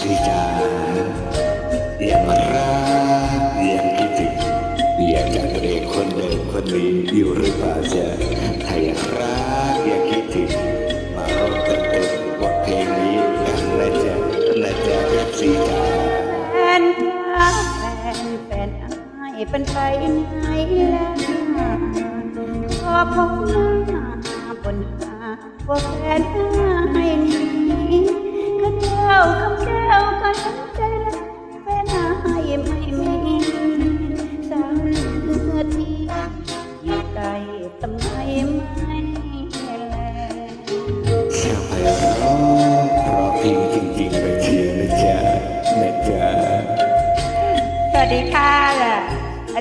สิจ๋ายังรักยังคิดถึงอยากจะเรียกคนเดิมคนนี้อยู่หรือเปล่าจ๊ะถ้ายังรักยังคิดถึงมาร้องเต้นเต้นบทเพลงนี้กันนะจ๊ะนะจ๊ะสิจ๋าแฟนจ้าแฟนแฟนอายเป็นไปไหนแล้วขอพบหน้าบนหาว่าแฟนอายนี้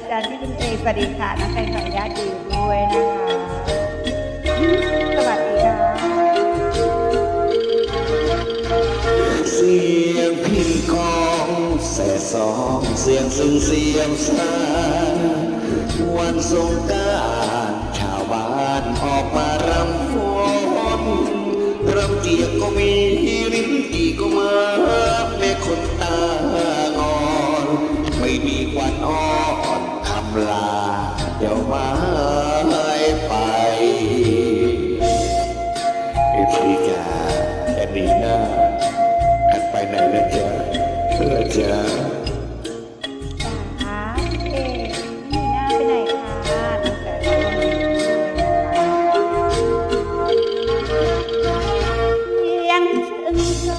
จารย์ที่คุณเอสวัสดีค่ะนักแข่งขันญาติดีด้วยนะคะสวัสดีค่ะเสียงพินกองแส่สองเสียงซึ่งเสียงสานวันสงกรารชาวบ้านออกมารำฝนรำเจียกก็มีลิ้นจีก็มาำลาเดี๋ยวมาไปเอฟซีจ๋าจะดีนากันไปไหนนะจ๊ะนะจ๊ะจ๋าเอ๊ะมีหน้าไปไหนคะน้งเสียงซึ่ง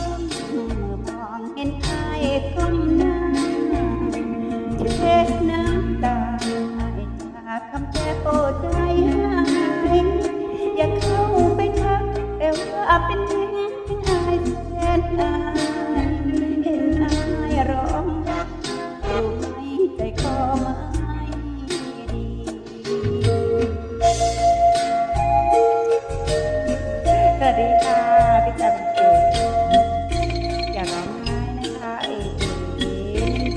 อายแสนอายเห็นอายร้องรู้ไหมใจคอไม่ดี สวัสดีค่ะ พี่จันเอ๋อย่าร้องไห้นะคะ เอ๋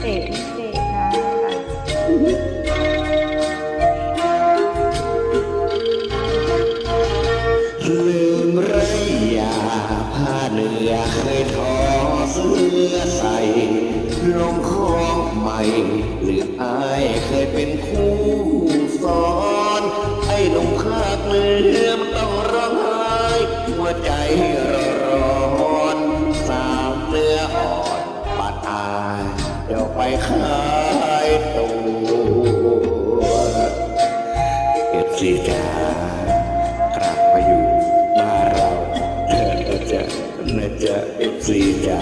เอ๋เอ๋ค่ะ ผ้าเหนือเคยทอเสื้อใส่ลงคอใหม่ หรืออายเคยเป็นคู่สอน ไอ้หนุ่มคาดเลือมต้องร้องไห้หัวใจร้อนสาวเนื้ออ่อนปัดอายเดี๋ยวไปขายตัวเอฟซีจา นะจ๊ะเอฟซีจ๋า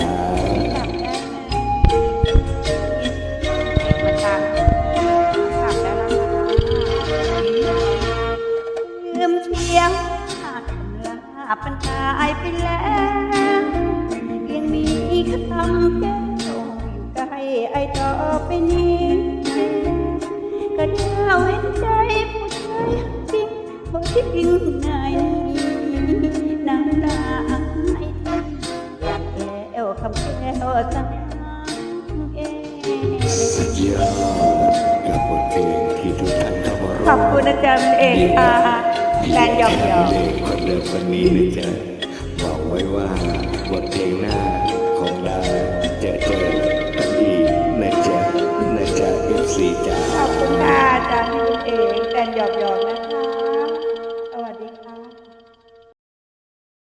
มาตามกลับแล้วนะคะลืมเปัญหายไปแล้วยังมีคำแก้วอยู่ใกล้ไอต่อไปนี้ก็เจ้าเห็นใจผู้ชายจริงเพราะที่จริงนน้ สังเอสุดยอดกับบทเพลงที่ทุกท่านเข้ามาร้องขอบคุณอาจารย์เอกค่ะแฟนหยอกหยอกคนเดิมคนนี้นะจ๊ะบอกไว้ว่าบทเพลงหน้าคงได้จะเจอกันอีกนะจ๊ะนะจ๊ะเอฟซีจ๋าขอบคุณค่ะอาจารย์เอกแฟนหยอกหยอก